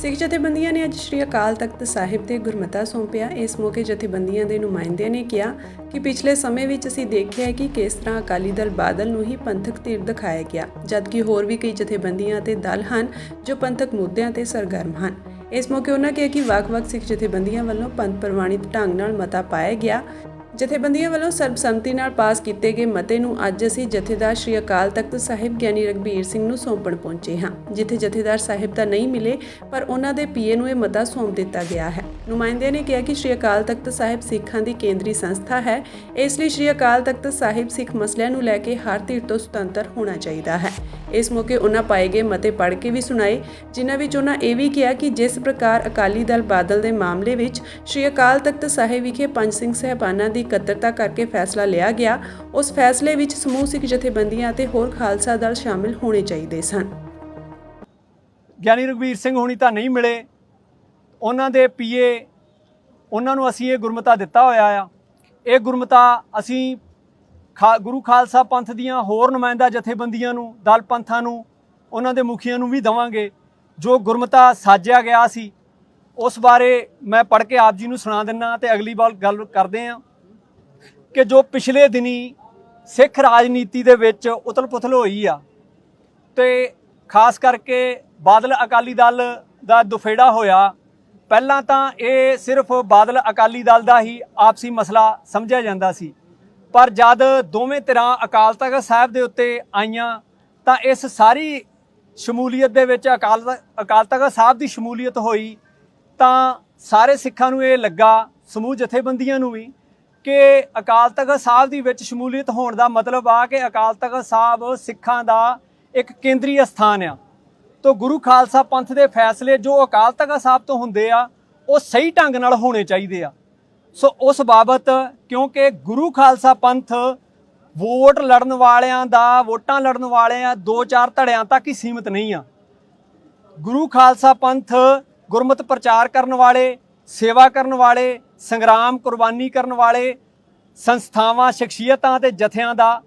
ਸਿੱਖ ਜਥੇਬੰਦੀਆਂ ਨੇ ਅੱਜ ਸ਼੍ਰੀ ਅਕਾਲ ਤਖਤ ਸਾਹਿਬ ਤੇ ਗੁਰਮਤਾ ਸੌਂਪਿਆ। ਇਸ ਮੌਕੇ ਜਥੇਬੰਦੀਆਂ ਦੇ ਨੁਮਾਇੰਦਿਆਂ ਨੇ ਕਿਹਾ ਕਿ ਪਿਛਲੇ ਸਮੇਂ ਵਿੱਚ ਅਸੀਂ ਦੇਖਿਆ ਹੈ ਕਿ ਕਿਸ ਤਰ੍ਹਾਂ ਅਕਾਲੀ ਦਲ ਬਾਦਲ ਨੂੰ ਹੀ ਪੰਥਕ ਧਿਰ ਦਿਖਾਇਆ ਗਿਆ, ਜਦਕਿ ਹੋਰ ਵੀ ਕਈ ਜਥੇਬੰਦੀਆਂ ਅਤੇ ਦਲ ਹਨ ਜੋ ਪੰਥਕ ਮੁੱਦਿਆਂ ਤੇ ਸਰਗਰਮ ਹਨ। ਇਸ ਮੌਕੇ ਉਹਨਾਂ ਕਿਹਾ ਕਿ ਵੱਖ-ਵੱਖ ਸਿੱਖ ਜਥੇਬੰਦੀਆਂ ਵੱਲੋਂ ਪੰਥ ਪ੍ਰਵਾਨਿਤ ਢੰਗ ਨਾਲ ਮਤਾ ਪਾਇਆ ਗਿਆ। ਜਥੇਬੰਦੀਆਂ ਵੱਲੋਂ ਸਰਬਸੰਮਤੀ ਨਾਲ ਪਾਸ ਕੀਤੇ ਗਏ ਮਤੇ ਨੂੰ ਅੱਜ ਅਸੀਂ ਜਥੇਦਾਰ ਸ਼੍ਰੀ ਅਕਾਲ ਤਖਤ ਸਾਹਿਬ ਗਿਆਨੀ ਰਗਬੀਰ ਸਿੰਘ ਨੂੰ ਸੌਂਪਣ ਪਹੁੰਚੇ ਹਾਂ, ਜਿੱਥੇ ਜਥੇਦਾਰ ਸਾਹਿਬ ਤਾਂ ਨਹੀਂ ਮਿਲੇ, ਪਰ ਉਹਨਾਂ ਦੇ ਪੀਏ ਨੂੰ ਇਹ ਮਤਾ ਸੌਂਪ ਦਿੱਤਾ ਗਿਆ ਹੈ। ਨੁਮਾਇੰਦਿਆਂ ਨੇ ਕਿਹਾ ਕਿ ਸ਼੍ਰੀ ਅਕਾਲ ਤਖਤ ਸਾਹਿਬ ਸਿੱਖਾਂ ਦੀ ਕੇਂਦਰੀ ਸੰਸਥਾ ਹੈ। ਇਸ ਲਈ ਸ਼੍ਰੀ ਅਕਾਲ ਤਖਤ ਸਾਹਿਬ ਸਿੱਖ ਮਸਲਿਆਂ ਨੂੰ ਲੈ ਕੇ ਹਰ ਧਿਰ ਤੋਂ ਸੁਤੰਤਰ ਹੋਣਾ ਚਾਹੀਦਾ ਹੈ। ਇਸ ਮੌਕੇ ਉਹਨਾਂ ਪਾਏ ਗਏ ਮਤੇ ਪੜ੍ਹ ਕੇ ਵੀ ਸੁਣਾਏ, ਜਿਨ੍ਹਾਂ ਵਿੱਚ ਉਹਨਾਂ ਇਹ ਵੀ ਕਿਹਾ ਕਿ ਜਿਸ ਪ੍ਰਕਾਰ ਅਕਾਲੀ ਦਲ ਬਾਦਲ ਦੇ ਮਾਮਲੇ ਵਿੱਚ ਸ਼੍ਰੀ ਅਕਾਲ ਤਖਤ ਸਾਹਿਬ ਵਿਖੇ ਪੰਜ ਸਿੰਘ ਸਹਿਬਾਨਾਂ ਦੀ ਇਕੱਤਰਤਾ ਕਰਕੇ ਫੈਸਲਾ ਲਿਆ ਗਿਆ, ਉਸ ਫੈਸਲੇ ਵਿੱਚ ਸਮੂਹ ਸਿੱਖ ਜਥੇਬੰਦੀਆਂ ਅਤੇ ਹੋਰ ਖਾਲਸਾ ਦਲ ਸ਼ਾਮਿਲ ਹੋਣੇ ਚਾਹੀਦੇ ਸਨ। ਗਿਆਨੀ ਰਘਵੀਰ ਸਿੰਘ ਹੋਣੀ ਤਾਂ ਨਹੀਂ ਮਿਲੇ। ਉਹਨਾਂ ਦੇ ਪੀਏ, ਉਹਨਾਂ ਨੂੰ ਅਸੀਂ ਇਹ ਗੁਰਮਤਾ ਦਿੱਤਾ ਹੋਇਆ ਆ। ਇਹ ਗੁਰਮਤਾ ਅਸੀਂ ਖਾ- ਗੁਰੂ ਖਾਲਸਾ ਪੰਥ ਦੀਆਂ ਹੋਰ ਨੁਮਾਇੰਦਾ ਜਥੇਬੰਦੀਆਂ ਨੂੰ, ਦਲ ਪੰਥਾਂ ਨੂੰ, ਉਹਨਾਂ ਦੇ ਮੁਖੀਆਂ ਨੂੰ ਵੀ ਦਵਾਂਗੇ। ਜੋ ਗੁਰਮਤਾ ਸਾਜਿਆ ਗਿਆ ਸੀ, ਉਸ ਬਾਰੇ ਮੈਂ ਪੜ੍ਹ ਕੇ ਆਪ ਜੀ ਨੂੰ ਸੁਣਾ ਦਿੰਨਾ ਤੇ ਅਗਲੀ ਵਾਰ ਗੱਲ ਕਰਦੇ ਹਾਂ ਕਿ ਜੋ ਪਿਛਲੇ ਦਿਨੀ ਸਿੱਖ ਰਾਜਨੀਤੀ ਦੇ ਵਿੱਚ ਉਤਲ-ਪੁਤਲ ਹੋਈ ਆ ਤੇ ਖਾਸ ਕਰਕੇ ਬਾਦਲ ਅਕਾਲੀ ਦਲ ਦਾ ਦੁਫੇੜਾ ਹੋਇਆ ਪਹਿਲਾਂ ਤਾਂ ਇਹ ਸਿਰਫ ਬਾਦਲ ਅਕਾਲੀ ਦਲ ਦਾ ਹੀ ਆਪਸੀ ਮਸਲਾ ਸਮਝਿਆ ਜਾਂਦਾ ਸੀ। ਪਰ ਜਦ ਦੋਵੇਂ ਧਿਰਾਂ ਅਕਾਲ ਤਖਤ ਸਾਹਿਬ ਦੇ ਉੱਤੇ ਆਈਆਂ, ਤਾਂ ਇਸ ਸਾਰੀ ਸ਼ਮੂਲੀਅਤ ਦੇ ਵਿੱਚ ਅਕਾਲ ਅਕਾਲ ਤਖਤ ਸਾਹਿਬ ਦੀ ਸ਼ਮੂਲੀਅਤ ਹੋਈ, ਤਾਂ ਸਾਰੇ ਸਿੱਖਾਂ ਨੂੰ ਇਹ ਲੱਗਾ, ਸਮੂਹ ਜਥੇਬੰਦੀਆਂ ਨੂੰ ਵੀ, ਕਿ ਅਕਾਲ ਤਖਤ ਸਾਹਿਬ ਦੀ ਵਿੱਚ ਸ਼ਮੂਲੀਅਤ ਹੋਣ ਦਾ ਮਤਲਬ ਆ ਕਿ ਅਕਾਲ ਤਖਤ ਸਾਹਿਬ ਸਿੱਖਾਂ ਦਾ ਇੱਕ ਕੇਂਦਰੀ ਸਥਾਨ ਆ। ਤੋਂ ਗੁਰੂ ਖਾਲਸਾ ਪੰਥ ਦੇ ਫੈਸਲੇ ਜੋ ਅਕਾਲ ਤਖਤ ਸਾਹਿਬ ਤੋਂ ਹੁੰਦੇ ਆ, ਉਹ ਸਹੀ ਢੰਗ ਨਾਲ ਹੋਣੇ ਚਾਹੀਦੇ ਆ। ਸੋ ਉਸ ਬਾਬਤ ਕਿਉਂਕਿ ਗੁਰੂ ਖਾਲਸਾ ਪੰਥ ਵੋਟ ਲੜਨ ਵਾਲਿਆਂ ਦਾ, ਵੋਟਾਂ ਲੜਨ ਵਾਲਿਆਂ ਦੋ ਚਾਰ ਧੜਿਆਂ ਤੱਕ ਹੀ ਸੀਮਿਤ ਨਹੀਂ ਆ। ਗੁਰੂ ਖਾਲਸਾ ਪੰਥ ਗੁਰਮਤ ਪ੍ਰਚਾਰ ਕਰਨ ਵਾਲੇ, ਸੇਵਾ ਕਰਨ ਵਾਲੇ, ਸੰਗਰਾਮ ਕੁਰਬਾਨੀ ਕਰਨ ਵਾਲੇ, ਸੰਸਥਾਵਾਂ, ਸ਼ਖਸੀਅਤਾਂ ਤੇ ਜਥਿਆਂ ਦਾ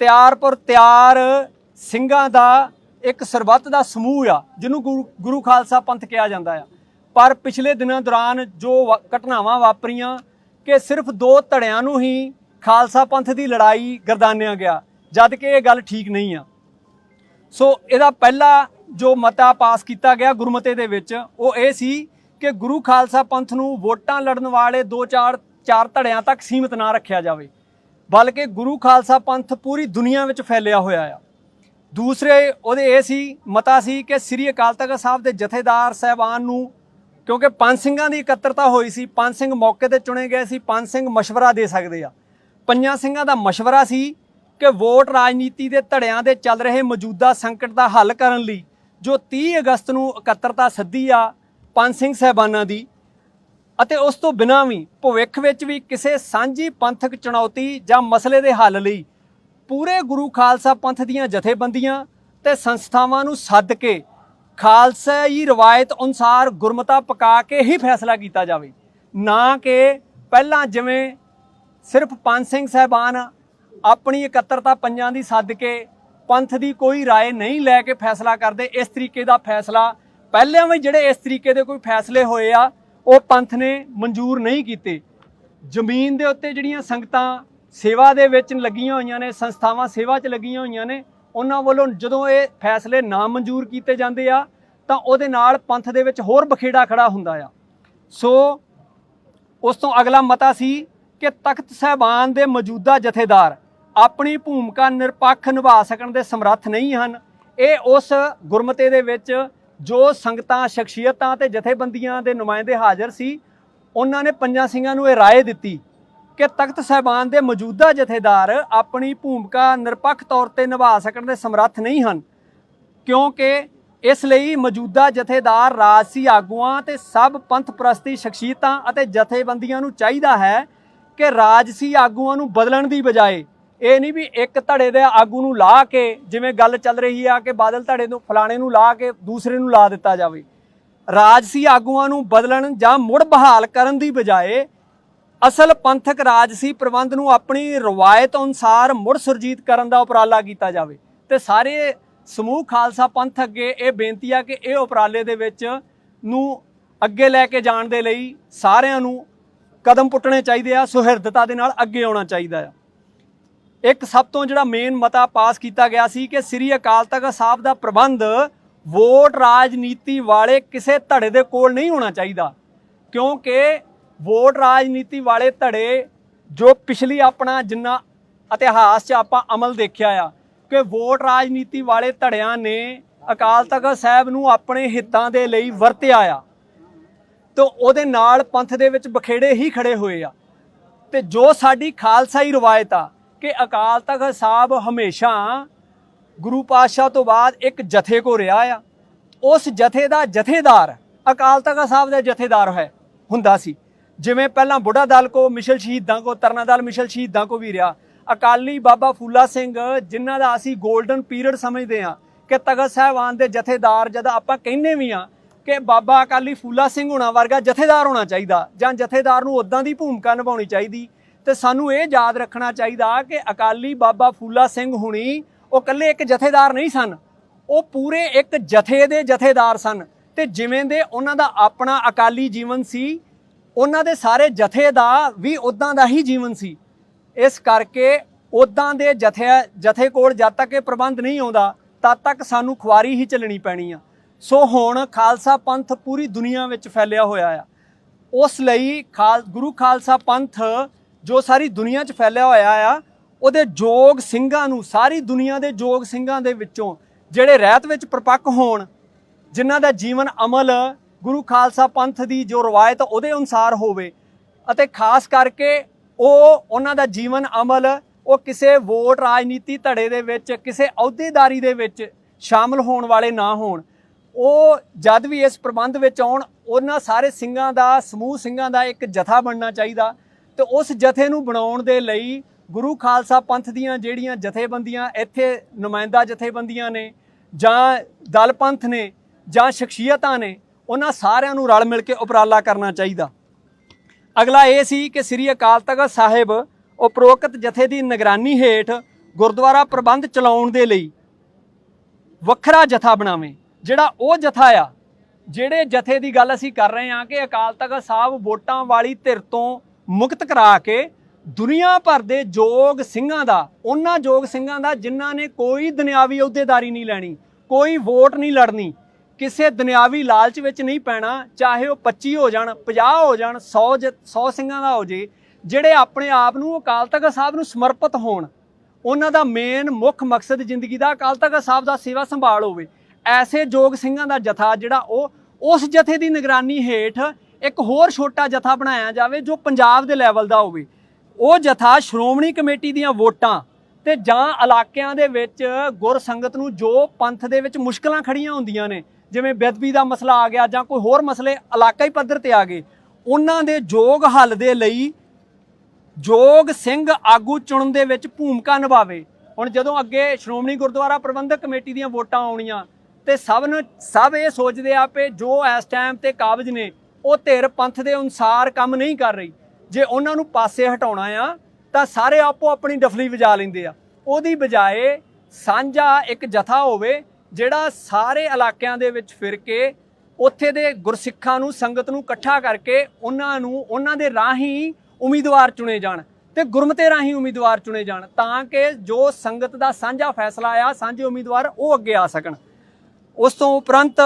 ਤਿਆਰ ਪਰ ਤਿਆਰ ਸਿੰਘਾਂ ਦਾ ਇੱਕ ਸਰਬੱਤ ਦਾ ਸਮੂਹ ਆ, ਜਿਹਨੂੰ ਗੁਰੂ- ਗੁਰੂ ਖਾਲਸਾ ਪੰਥ ਕਿਹਾ ਜਾਂਦਾ ਆ। ਪਰ ਪਿਛਲੇ ਦਿਨਾਂ ਦੌਰਾਨ ਜੋ ਵਾ- ਘਟਨਾਵਾਂ ਵਾਪਰੀਆਂ ਕਿ ਸਿਰਫ ਦੋ ਧੜਿਆਂ ਨੂੰ ਹੀ ਖਾਲਸਾ ਪੰਥ ਦੀ ਲੜਾਈ ਗਰਦਾਨਿਆ ਗਿਆ, ਜਦ ਕਿ ਇਹ ਗੱਲ ਠੀਕ ਨਹੀਂ ਆ। ਸੋ ਇਹਦਾ ਪਹਿਲਾ ਜੋ ਮਤਾ ਪਾਸ ਕੀਤਾ ਗਿਆ ਗੁਰਮਤੇ ਦੇ ਵਿੱਚ, ਉਹ ਇਹ ਸੀ ਕਿ ਗੁਰੂ ਖਾਲਸਾ ਪੰਥ ਨੂੰ ਵੋਟਾਂ ਲੜਨ ਵਾਲੇ ਦੋ ਚਾਰ ਚਾਰ ਧੜਿਆਂ ਤੱਕ ਸੀਮਿਤ ਨਾ ਰੱਖਿਆ ਜਾਵੇ, ਬਲਕਿ ਗੁਰੂ ਖਾਲਸਾ ਪੰਥ ਪੂਰੀ ਦੁਨੀਆ ਵਿੱਚ ਫੈਲਿਆ ਹੋਇਆ ਆ। ਦੂਸਰੇ ਉਹਦੇ ਇਹ ਸੀ ਮਤਾ ਸੀ ਕਿ ਸ੍ਰੀ ਅਕਾਲ ਤਖਤ ਸਾਹਿਬ ਦੇ ਜਥੇਦਾਰ ਸਹਿਬਾਨ ਨੂੰ ਕਿਉਂਕਿ ਪੰਜ ਸਿੰਘਾਂ ਦੀ ਇਕੱਤਰਤਾ ਹੋਈ ਸੀ ਪੰਜ ਸਿੰਘ ਮੌਕੇ ਤੇ ਚੁਣੇ ਗਏ ਸੀ ਪੰਜ ਸਿੰਘ مشورہ ਦੇ ਸਕਦੇ ਆ ਪੰਜਾਂ ਸਿੰਘਾਂ ਦਾ مشورہ ਸੀ ਕਿ ਵੋਟ ਰਾਜਨੀਤੀ ਦੇ ਧੜਿਆਂ ਦੇ ਚੱਲ ਰਹੇ ਮੌਜੂਦਾ ਸੰਕਟ ਦਾ ਹੱਲ ਕਰਨ ਲਈ ਜੋ 30 ਅਗਸਤ ਨੂੰ ਇਕੱਤਰਤਾ ਸੱਦੀ ਆ ਪੰਜ ਸਿੰਘ ਸਹਿਬਾਨਾਂ ਦੀ ਅਤੇ ਉਸ ਤੋਂ ਬਿਨਾਂ ਵੀ ਭਵਿੱਖ ਵਿੱਚ ਵੀ ਕਿਸੇ ਸਾਂਝੀ ਪੰਥਕ ਚੁਣੌਤੀ ਜਾਂ ਮਸਲੇ ਦੇ ਹੱਲ ਲਈ ਪੂਰੇ ਗੁਰੂ ਖਾਲਸਾ ਪੰਥ ਦੀਆਂ ਜਥੇਬੰਦੀਆਂ ਤੇ ਸੰਸਥਾਵਾਂ ਨੂੰ ਸੱਦ ਕੇ ਖਾਲਸਾਈ ਰਵਾਇਤ ਅਨੁਸਾਰ ਗੁਰਮਤਾ ਪਕਾ ਕੇ ਹੀ ਫੈਸਲਾ ਕੀਤਾ ਜਾਵੇ ਨਾ ਕਿ ਪਹਿਲਾਂ ਜਿਵੇਂ ਸਿਰਫ ਪੰਜ ਸਿੰਘ ਸਹਿਬਾਨ ਆਪਣੀ ਇਕੱਤਰਤਾ ਪੰਜਾਂ ਦੀ ਸੱਦ ਕੇ ਪੰਥ ਦੀ ਕੋਈ رائے ਨਹੀਂ ਲੈ ਕੇ ਫੈਸਲਾ ਕਰਦੇ ਇਸ ਤਰੀਕੇ ਦਾ ਫੈਸਲਾ ਪਹਿਲਿਆਂ ਵੀ ਜਿਹੜੇ ਇਸ ਤਰੀਕੇ ਦੇ ਕੋਈ ਫੈਸਲੇ ਹੋਏ ਆ ਉਹ ਪੰਥ ਨੇ ਮਨਜ਼ੂਰ ਨਹੀਂ ਕੀਤੇ ਜ਼ਮੀਨ ਦੇ ਉੱਤੇ ਜਿਹੜੀਆਂ ਸੰਗਤਾਂ ਸੇਵਾ ਦੇ ਵਿੱਚ ਲੱਗੀਆਂ ਹੋਈਆਂ ਨੇ, ਸੰਸਥਾਵਾਂ ਸੇਵਾ 'ਚ ਲੱਗੀਆਂ ਹੋਈਆਂ ਨੇ, ਉਹਨਾਂ ਵੱਲੋਂ ਜਦੋਂ ਇਹ ਫੈਸਲੇ ਨਾ ਮਨਜ਼ੂਰ ਕੀਤੇ ਜਾਂਦੇ ਆ, ਤਾਂ ਉਹਦੇ ਨਾਲ ਪੰਥ ਦੇ ਵਿੱਚ ਹੋਰ ਬਖੇੜਾ ਖੜਾ ਹੁੰਦਾ ਆ। ਸੋ ਉਸ ਤੋਂ ਅਗਲਾ ਮਤਾ ਸੀ ਕਿ ਤਖਤ ਸਹਿਬਾਨ ਦੇ ਮੌਜੂਦਾ ਜਥੇਦਾਰ ਆਪਣੀ ਭੂਮਿਕਾ ਨਿਰਪੱਖ ਨਿਭਾ ਸਕਣ ਦੇ ਸਮਰੱਥ ਨਹੀਂ ਹਨ। ਇਹ ਉਸ ਗੁਰਮਤੇ ਦੇ ਵਿੱਚ ਜੋ ਸੰਗਤਾਂ, ਸ਼ਖਸੀਅਤਾਂ ਤੇ ਜਥੇਬੰਦੀਆਂ ਦੇ ਨੁਮਾਇੰਦੇ ਹਾਜ਼ਰ ਸੀ, ਉਹਨਾਂ ਨੇ ਪੰਜਾਂ ਸਿੰਘਾਂ ਨੂੰ ਇਹ ਰਾਏ ਦਿੱਤੀ ਕਿ ਤਖਤ ਸਹਿਬਾਨ ਦੇ ਮੌਜੂਦਾ ਜਥੇਦਾਰ ਆਪਣੀ ਭੂਮਿਕਾ ਨਿਰਪੱਖ ਤੌਰ ਤੇ ਨਿਭਾ ਸਕਣ ਦੇ ਸਮਰੱਥ ਨਹੀਂ ਹਨ, ਕਿਉਂਕਿ ਇਸ ਲਈ ਮੌਜੂਦਾ ਜਥੇਦਾਰ ਰਾਜਸੀ ਆਗੂਆਂ ਤੇ ਸਭ ਪੰਥ ਪ੍ਰਸਤੀ ਸ਼ਖਸੀਅਤਾਂ ਅਤੇ ਜਥੇਬੰਦੀਆਂ ਨੂੰ ਚਾਹੀਦਾ ਹੈ ਕਿ ਰਾਜਸੀ ਆਗੂਆਂ ਨੂੰ ਬਦਲਣ ਦੀ ਬਜਾਏ ਇਹ ਨਹੀਂ ਵੀ ਇੱਕ ਧੜੇ ਦੇ ਆਗੂ ਨੂੰ ਲਾ ਕੇ, ਜਿਵੇਂ ਗੱਲ ਚੱਲ ਰਹੀ ਆ ਕਿ ਬਾਦਲ ਧੜੇ ਨੂੰ, ਫਲਾਣੇ ਨੂੰ ਲਾ ਕੇ ਦੂਸਰੇ ਨੂੰ ਲਾ ਦਿੱਤਾ ਜਾਵੇ। ਰਾਜਸੀ ਆਗੂਆਂ ਨੂੰ ਬਦਲਣ ਜਾਂ ਮੁੜ ਬਹਾਲ ਕਰਨ ਦੀ ਬਜਾਏ ਅਸਲ ਪੰਥਕ ਰਾਜ ਸੀ, ਪ੍ਰਬੰਧ ਨੂੰ ਆਪਣੀ ਰਵਾਇਤ ਅਨੁਸਾਰ ਮੁੜ ਸੁਰਜੀਤ ਕਰਨ ਦਾ ਉਪਰਾਲਾ ਕੀਤਾ ਜਾਵੇ। ਤੇ ਸਾਰੇ ਸਮੂਹ ਖਾਲਸਾ ਪੰਥ ਅੱਗੇ ਇਹ ਬੇਨਤੀ ਆ ਕਿ ਇਹ ਉਪਰਾਲੇ ਦੇ ਵਿੱਚ ਨੂੰ ਅੱਗੇ ਲੈ ਕੇ ਜਾਣ ਦੇ ਲਈ ਸਾਰਿਆਂ ਨੂੰ ਕਦਮ ਪੁੱਟਣੇ ਚਾਹੀਦੇ ਆ, ਸੁਹਿਰਦਤਾ ਦੇ ਨਾਲ ਅੱਗੇ ਆਉਣਾ ਚਾਹੀਦਾ ਆ। ਇੱਕ ਸਭ ਤੋਂ ਜਿਹੜਾ ਮੇਨ ਮਤਾ ਪਾਸ ਕੀਤਾ ਗਿਆ ਸੀ ਕਿ ਸ੍ਰੀ ਅਕਾਲ ਤਖਤ ਸਾਹਿਬ ਦਾ ਪ੍ਰਬੰਧ ਵੋਟ ਰਾਜਨੀਤੀ ਵਾਲੇ ਕਿਸੇ ਧੜੇ ਦੇ ਕੋਲ ਨਹੀਂ ਹੋਣਾ ਚਾਹੀਦਾ, ਕਿਉਂਕਿ ਵੋਟ ਰਾਜਨੀਤੀ ਵਾਲੇ ਧੜੇ ਜੋ ਪਿਛਲੀ ਆਪਣਾ ਜਿੰਨਾ ਇਤਿਹਾਸ 'ਚ ਆਪਾਂ ਅਮਲ ਦੇਖਿਆ ਆ, ਕਿ ਵੋਟ ਰਾਜਨੀਤੀ ਵਾਲੇ ਧੜਿਆਂ ਨੇ ਅਕਾਲ ਤਖਤ ਸਾਹਿਬ ਨੂੰ ਆਪਣੇ ਹਿੱਤਾਂ ਦੇ ਲਈ ਵਰਤਿਆ ਆ। ਤੇ ਉਹਦੇ ਨਾਲ ਪੰਥ ਦੇ ਵਿੱਚ ਬਖੇੜੇ ਹੀ ਖੜੇ ਹੋਏ ਆ। ਤੇ ਜੋ ਸਾਡੀ ਖਾਲਸਾਈ ਰਵਾਇਤ ਆ, ਕਿ ਅਕਾਲ ਤਖਤ ਸਾਹਿਬ ਹਮੇਸ਼ਾ ਗੁਰੂ ਪਾਤਸ਼ਾਹ ਤੋਂ ਬਾਅਦ ਇੱਕ ਜਥੇ ਕੋ ਰਿਹਾ ਆ, ਉਸ ਜਥੇ ਦਾ ਜਥੇਦਾਰ ਅਕਾਲ ਤਖਤ ਸਾਹਿਬ ਦਾ ਜਥੇਦਾਰ ਹੈ, ਹੁੰਦਾ ਸੀ। ਜਿਵੇਂ ਪਹਿਲਾਂ ਬੁੱਢਾ ਦਲ ਕੋ ਮਿਸ਼ਲ ਸ਼ਹੀਦਾਂ ਕੋ, ਤਰਨਾ ਦਲ ਮਿਸ਼ਲ ਸ਼ਹੀਦਾਂ ਕੋ ਵੀ ਰਿਹਾ। ਅਕਾਲੀ ਬਾਬਾ ਫੂਲਾ ਸਿੰਘ, ਜਿਨ੍ਹਾਂ ਦਾ ਅਸੀਂ 골ਡਨ ਪੀਰੀਅਡ ਸਮਝਦੇ ਹਾਂ ਕਿ ਤਖਤ ਸਾਹਿਬਾਨ ਦੇ ਜਥੇਦਾਰ ਜਦ ਆਪਾਂ ਕਹਿੰਦੇ ਵੀ ਆ ਕਿ ਬਾਬਾ ਅਕਾਲੀ ਫੂਲਾ ਸਿੰਘ ਹੋਣਾ ਵਰਗਾ ਜਥੇਦਾਰ ਹੋਣਾ ਚਾਹੀਦਾ ਜਾਂ ਜਥੇਦਾਰ ਨੂੰ ਉਦਾਂ ਦੀ ਭੂਮਿਕਾ ਨਿਭਾਉਣੀ ਚਾਹੀਦੀ, ਤੇ ਸਾਨੂੰ ਇਹ ਯਾਦ ਰੱਖਣਾ ਚਾਹੀਦਾ ਕਿ ਅਕਾਲੀ ਬਾਬਾ ਫੂਲਾ ਸਿੰਘ ਹੁਣੀ ਉਹ ਇਕੱਲੇ ਇੱਕ ਜਥੇਦਾਰ ਨਹੀਂ ਸਨ। ਉਹ ਪੂਰੇ ਇੱਕ ਜਥੇ ਦੇ ਜਥੇਦਾਰ ਸਨ। ਤੇ ਜਿਵੇਂ ਦੇ ਉਹਨਾਂ ਦਾ ਆਪਣਾ ਅਕਾਲੀ ਜੀਵਨ ਸੀ ਉਹਨਾਂ ਦੇ ਸਾਰੇ ਜਥੇ ਦਾ ਵੀ ਉਦਾਂ ਦਾ ਹੀ ਜੀਵਨ ਸੀ। ਇਸ ਕਰਕੇ ਉਦਾਂ ਦੇ ਜਥੇ ਜਥੇ ਕੋਲ ਜਦ ਤੱਕ ਇਹ ਪ੍ਰਬੰਧ ਨਹੀਂ ਆਉਂਦਾ, ਤਦ ਤੱਕ ਸਾਨੂੰ ਖੁਆਰੀ ਹੀ ਚੱਲਣੀ ਪੈਣੀ ਆ। ਸੋ ਹੁਣ ਖਾਲਸਾ ਪੰਥ ਪੂਰੀ ਦੁਨੀਆ ਵਿੱਚ ਫੈਲਿਆ ਹੋਇਆ ਆ। ਉਸ ਲਈ ਖਾਲ, ਗੁਰੂ ਖਾਲਸਾ ਪੰਥ ਜੋ ਸਾਰੀ ਦੁਨੀਆ 'ਚ ਫੈਲਿਆ ਹੋਇਆ ਆ, ਉਹਦੇ ਜੋਗ ਸਿੰਘਾਂ ਨੂੰ, ਸਾਰੀ ਦੁਨੀਆ ਦੇ ਜੋਗ ਸਿੰਘਾਂ ਦੇ ਵਿੱਚੋਂ ਜਿਹੜੇ ਰਹਿਤ ਵਿੱਚ ਪਰਪੱਕ ਹੋਣ, ਜਿਨ੍ਹਾਂ ਦਾ ਜੀਵਨ ਅਮਲ ਗੁਰੂ ਖਾਲਸਾ ਪੰਥ ਦੀ ਜੋ ਰਵਾਇਤ ਉਹਦੇ ਅਨੁਸਾਰ ਹੋਵੇ ਅਤੇ ਖਾਸ ਕਰਕੇ ਉਹ ਉਹਨਾਂ ਦਾ ਜੀਵਨ ਅਮਲ, ਉਹ ਕਿਸੇ ਵੋਟ ਰਾਜਨੀਤੀ ਧੜੇ ਦੇ ਵਿੱਚ, ਕਿਸੇ ਅਹੁਦੇਦਾਰੀ ਦੇ ਵਿੱਚ ਸ਼ਾਮਲ ਹੋਣ ਵਾਲੇ ਨਾ ਹੋਣ। ਉਹ ਜਦ ਵੀ ਇਸ ਪ੍ਰਬੰਧ ਵਿੱਚ ਆਉਣ, ਉਹਨਾਂ ਸਾਰੇ ਸਿੰਘਾਂ ਦਾ, ਸਮੂਹ ਸਿੰਘਾਂ ਦਾ ਇੱਕ ਜਥਾ ਬਣਨਾ ਚਾਹੀਦਾ ਤੇ ਉਸ ਜਥੇ ਨੂੰ ਬਣਾਉਣ ਦੇ ਲਈ ਗੁਰੂ ਖਾਲਸਾ ਪੰਥ ਦੀਆਂ ਜਿਹੜੀਆਂ ਜਥੇਬੰਦੀਆਂ ਇੱਥੇ ਨੁਮਾਇੰਦਾ ਜਥੇਬੰਦੀਆਂ ਨੇ ਜਾਂ ਦਲ ਪੰਥ ਨੇ ਜਾਂ ਸ਼ਖਸੀਅਤਾਂ ਨੇ ਉਹਨਾਂ ਸਾਰਿਆਂ ਨੂੰ ਰਲ ਮਿਲ ਕੇ ਉਪਰਾਲਾ ਕਰਨਾ ਚਾਹੀਦਾ। ਅਗਲਾ ਇਹ ਸੀ ਕਿ ਸ੍ਰੀ ਅਕਾਲ ਤਖਤ ਸਾਹਿਬ ਉਪਰੋਕਤ ਜਥੇ ਦੀ ਨਿਗਰਾਨੀ ਹੇਠ ਗੁਰਦੁਆਰਾ ਪ੍ਰਬੰਧ ਚਲਾਉਣ ਦੇ ਲਈ ਵੱਖਰਾ ਜਥਾ ਬਣਾਵੇ, ਜਿਹੜਾ ਉਹ ਜਥਾ ਆ, ਜਿਹੜੇ ਜਥੇ ਦੀ ਗੱਲ ਅਸੀਂ ਕਰ ਰਹੇ ਹਾਂ ਕਿ ਅਕਾਲ ਤਖਤ ਸਾਹਿਬ ਵੋਟਾਂ ਵਾਲੀ ਧਿਰ ਤੋਂ ਮੁਕਤ ਕਰਾ ਕੇ ਦੁਨੀਆ ਭਰ ਦੇ ਜੋਗ ਸਿੰਘਾਂ ਦਾ, ਉਹਨਾਂ ਜੋਗ ਸਿੰਘਾਂ ਦਾ ਜਿਨ੍ਹਾਂ ਨੇ ਕੋਈ ਦੁਨਿਆਵੀ ਅਹੁਦੇਦਾਰੀ ਨਹੀਂ ਲੈਣੀ, ਕੋਈ ਵੋਟ ਨਹੀਂ ਲੜਨੀ ਕਿਸੇ ਦੁਨਿਆਵੀ ਲਾਲਚ ਵਿੱਚ ਨਹੀਂ ਪੈਣਾ, ਚਾਹੇ ਉਹ 25 ਹੋ ਜਾਣ 50 ਹੋ ਜਾਣ 100 100 ਸਿੰਘਾਂ ਦਾ ਹੋ ਜੇ, ਜਿਹੜੇ ਆਪਣੇ ਆਪ ਨੂੰ ਅਕਾਲ ਤਖਤ ਸਾਹਿਬ ਨੂੰ ਸਮਰਪਿਤ ਹੋਣ, ਉਹਨਾਂ ਦਾ ਮੇਨ ਮੁੱਖ ਮਕਸਦ ਜ਼ਿੰਦਗੀ ਦਾ ਅਕਾਲ ਤਖਤ ਸਾਹਿਬ ਦਾ ਸੇਵਾ ਸੰਭਾਲ ਹੋਵੇ। ਐਸੇ ਜੋਗ ਸਿੰਘਾਂ ਦਾ ਜਥਾ ਜਿਹੜਾ ਉਹ, ਉਸ ਜਥੇ ਦੀ ਨਿਗਰਾਨੀ ਹੇਠ ਇੱਕ ਹੋਰ ਛੋਟਾ ਜਥਾ ਬਣਾਇਆ ਜਾਵੇ ਜੋ ਪੰਜਾਬ ਦੇ ਲੈਵਲ ਦਾ ਹੋਵੇ। ਉਹ ਜਥਾ ਸ਼੍ਰੋਮਣੀ ਕਮੇਟੀ ਦੀਆਂ ਵੋਟਾਂ ਤੇ ਜਾਂ ਇਲਾਕਿਆਂ ਦੇ ਵਿੱਚ ਗੁਰ ਸੰਗਤ ਨੂੰ ਜੋ ਪੰਥ ਦੇ ਵਿੱਚ ਮੁਸ਼ਕਲਾਂ ਖੜੀਆਂ ਹੁੰਦੀਆਂ ਨੇ ਜਿਵੇਂ ਬੇਦਬੀ ਦਾ ਮਸਲਾ ਆ ਗਿਆ ਜਾਂ ਕੋਈ ਹੋਰ ਮਸਲੇ ਇਲਾਕਾਈ ਪੱਧਰ ਤੇ ਆ ਗਏ, ਉਹਨਾਂ ਦੇ ਯੋਗ ਹੱਲ ਦੇ ਲਈ ਯੋਗ ਸਿੰਘ ਆਗੂ ਚੁਣਨ ਦੇ ਵਿੱਚ ਭੂਮਿਕਾ ਨਿਭਾਵੇ। ਹੁਣ ਜਦੋਂ ਅੱਗੇ ਸ਼੍ਰੋਮਣੀ ਗੁਰਦੁਆਰਾ ਪ੍ਰਬੰਧਕ ਕਮੇਟੀ ਦੀਆਂ ਵੋਟਾਂ ਆਉਣੀਆਂ ਤੇ ਸਭ ਨੂੰ ਸਭ ਇਹ ਸੋਚਦੇ ਆ ਕਿ ਜੋ ਇਸ ਟਾਈਮ ਤੇ ਕਾਬਜ ਨੇ, ਉਹ ਧਿਰ ਪੰਥ ਦੇ ਅਨੁਸਾਰ ਕੰਮ ਨਹੀਂ ਕਰ ਰਹੀ। ਜੇ ਉਹਨਾਂ ਨੂੰ ਪਾਸੇ ਹਟਾਉਣਾ ਆ, ਤਾਂ ਸਾਰੇ ਆਪੋ ਆਪਣੀ ਡਫਲੀ ਵਜਾ ਲੈਂਦੇ ਆ। ਉਹਦੀ ਬਜਾਏ ਸਾਂਝਾ ਇੱਕ ਜਥਾ ਹੋਵੇ ਜਿਹੜਾ ਸਾਰੇ ਇਲਾਕਿਆਂ ਦੇ ਵਿੱਚ ਫਿਰ ਕੇ ਉੱਥੇ ਦੇ ਗੁਰਸਿੱਖਾਂ ਨੂੰ, ਸੰਗਤ ਨੂੰ ਇਕੱਠਾ ਕਰਕੇ ਉਹਨਾਂ ਨੂੰ, ਉਹਨਾਂ ਦੇ ਰਾਹੀਂ ਉਮੀਦਵਾਰ ਚੁਣੇ ਜਾਣ ਤੇ ਗੁਰਮਤੇ ਰਾਹੀਂ ਉਮੀਦਵਾਰ ਚੁਣੇ ਜਾਣ ਤਾਂ ਕਿ ਜੋ ਸੰਗਤ ਦਾ ਸਾਂਝਾ ਫੈਸਲਾ ਆ, ਸਾਂਝੇ ਉਮੀਦਵਾਰ ਉਹ ਅੱਗੇ ਆ ਸਕਣ। ਉਸ ਤੋਂ ਉਪਰੰਤ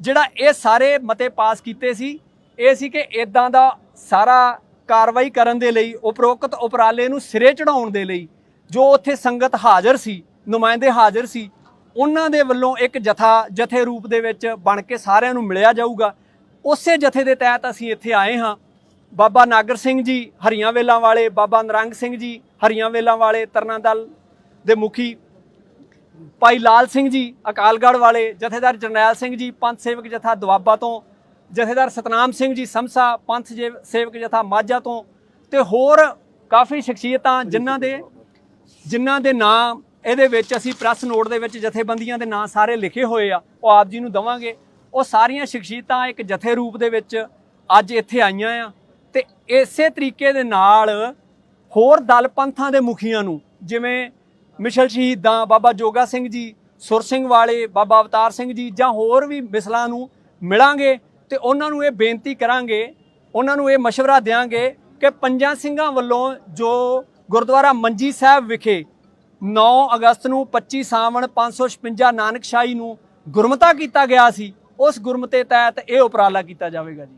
ਜਿਹੜਾ ਇਹ ਸਾਰੇ ਮਤੇ ਪਾਸ ਕੀਤੇ ਸੀ, ਇਹ ਸੀ ਕਿ ਇਦਾਂ ਦਾ ਸਾਰਾ ਕਾਰਵਾਈ ਕਰਨ ਦੇ ਲਈ, ਉਪਰੋਕਤ ਉਪਰਾਲੇ ਨੂੰ ਸਿਰੇ ਚੜਾਉਣ ਦੇ ਲਈ ਜੋ ਉੱਥੇ ਸੰਗਤ ਹਾਜ਼ਰ ਸੀ, ਨੁਮਾਇੰਦੇ ਹਾਜ਼ਰ ਸੀ ਉਹਨਾਂ ਦੇ ਵੱਲੋਂ ਇੱਕ ਜਥਾ, ਜਥੇ ਰੂਪ ਦੇ ਵਿੱਚ ਬਣ ਕੇ ਸਾਰਿਆਂ ਨੂੰ ਮਿਲਿਆ ਜਾਊਗਾ। ਉਸੇ ਜਥੇ ਦੇ ਤਹਿਤ ਅਸੀਂ ਇੱਥੇ ਆਏ ਹਾਂ। ਬਾਬਾ ਨਾਗਰ ਸਿੰਘ ਜੀ, ਹਰੀਆਂ ਵੇਲਾਂ ਵਾਲੇ, ਬਾਬਾ ਨਰੰਗ ਸਿੰਘ ਜੀ, ਹਰੀਆਂ ਵੇਲਾਂ ਵਾਲੇ, ਤਰਨਾ ਦਲ ਦੇ ਮੁਖੀ, ਭਾਈ ਲਾਲ ਸਿੰਘ ਜੀ, ਅਕਾਲਗੜ੍ਹ ਵਾਲੇ, ਜਥੇਦਾਰ ਜਰਨੈਲ ਸਿੰਘ ਜੀ, ਪੰਥ ਸੇਵਕ ਜਥਾ ਦੁਆਬਾ ਤੋਂ, ਜਥੇਦਾਰ ਸਤਨਾਮ ਸਿੰਘ ਜੀ ਸਮਸਾ, ਪੰਥ ਜੇ- ਸੇਵਕ ਜਥਾ ਮਾਝਾ ਤੋਂ ਤੇ ਹੋਰ ਕਾਫੀ ਸ਼ਖਸੀਅਤਾਂ ਜਿਨ੍ਹਾਂ ਦੇ ਜਿਨ੍ਹਾਂ ਦੇ ਨਾਂ ਇਹਦੇ ਵਿੱਚ ਅਸੀਂ ਪ੍ਰੈਸ ਨੋਟ ਦੇ ਵਿੱਚ ਜਥੇਬੰਦੀਆਂ ਦੇ ਨਾਂ ਸਾਰੇ ਲਿਖੇ ਹੋਏ ਆ, ਉਹ ਆਪ ਜੀ ਨੂੰ ਦਵਾਂਗੇ। ਉਹ ਸਾਰੀਆਂ ਸ਼ਖਸੀਅਤਾਂ ਇੱਕ ਜਥੇ ਰੂਪ ਦੇ ਵਿੱਚ ਅੱਜ ਇੱਥੇ ਆਈਆਂ ਆ ਤੇ ਇਸੇ ਤਰੀਕੇ ਦੇ ਨਾਲ ਹੋਰ ਦਲ ਪੰਥਾਂ ਦੇ ਮੁਖੀਆਂ ਨੂੰ, ਜਿਵੇਂ ਮਿਸ਼ਲ ਸ਼ਹੀਦਾਂ ਬਾਬਾ ਜੋਗਾ ਸਿੰਘ ਜੀ, ਸੁਰ ਸਿੰਘ ਵਾਲੇ ਬਾਬਾ ਅਵਤਾਰ ਸਿੰਘ ਜੀ ਜਾਂ ਹੋਰ ਵੀ ਮਿਸਲਾਂ ਨੂੰ ਮਿਲਾਂਗੇ ਤੇ ਉਹਨਾਂ ਨੂੰ ਇਹ ਬੇਨਤੀ ਕਰਾਂਗੇ, ਉਹਨਾਂ ਨੂੰ ਇਹ مشਵਰਾ ਦੇਾਂਗੇ ਕਿ ਪੰਜਾਂ ਸਿੰਘਾਂ ਵੱਲੋਂ ਜੋ ਗੁਰਦੁਆਰਾ ਮੰਜੀ ਸਾਹਿਬ ਵਿਖੇ 9 ਅਗਸਤ ਨੂੰ 25 ਸਾਵਣ 556 ਨਾਨਕਸ਼ਾਹੀ ਨੂੰ ਗੁਰਮਤਾ ਕੀਤਾ ਗਿਆ ਸੀ। ਉਸ ਗੁਰਮਤੇ ਤਹਿਤ ਇਹ ਉਪਰਾਲਾ ਕੀਤਾ ਜਾਵੇਗਾ ਜੀ।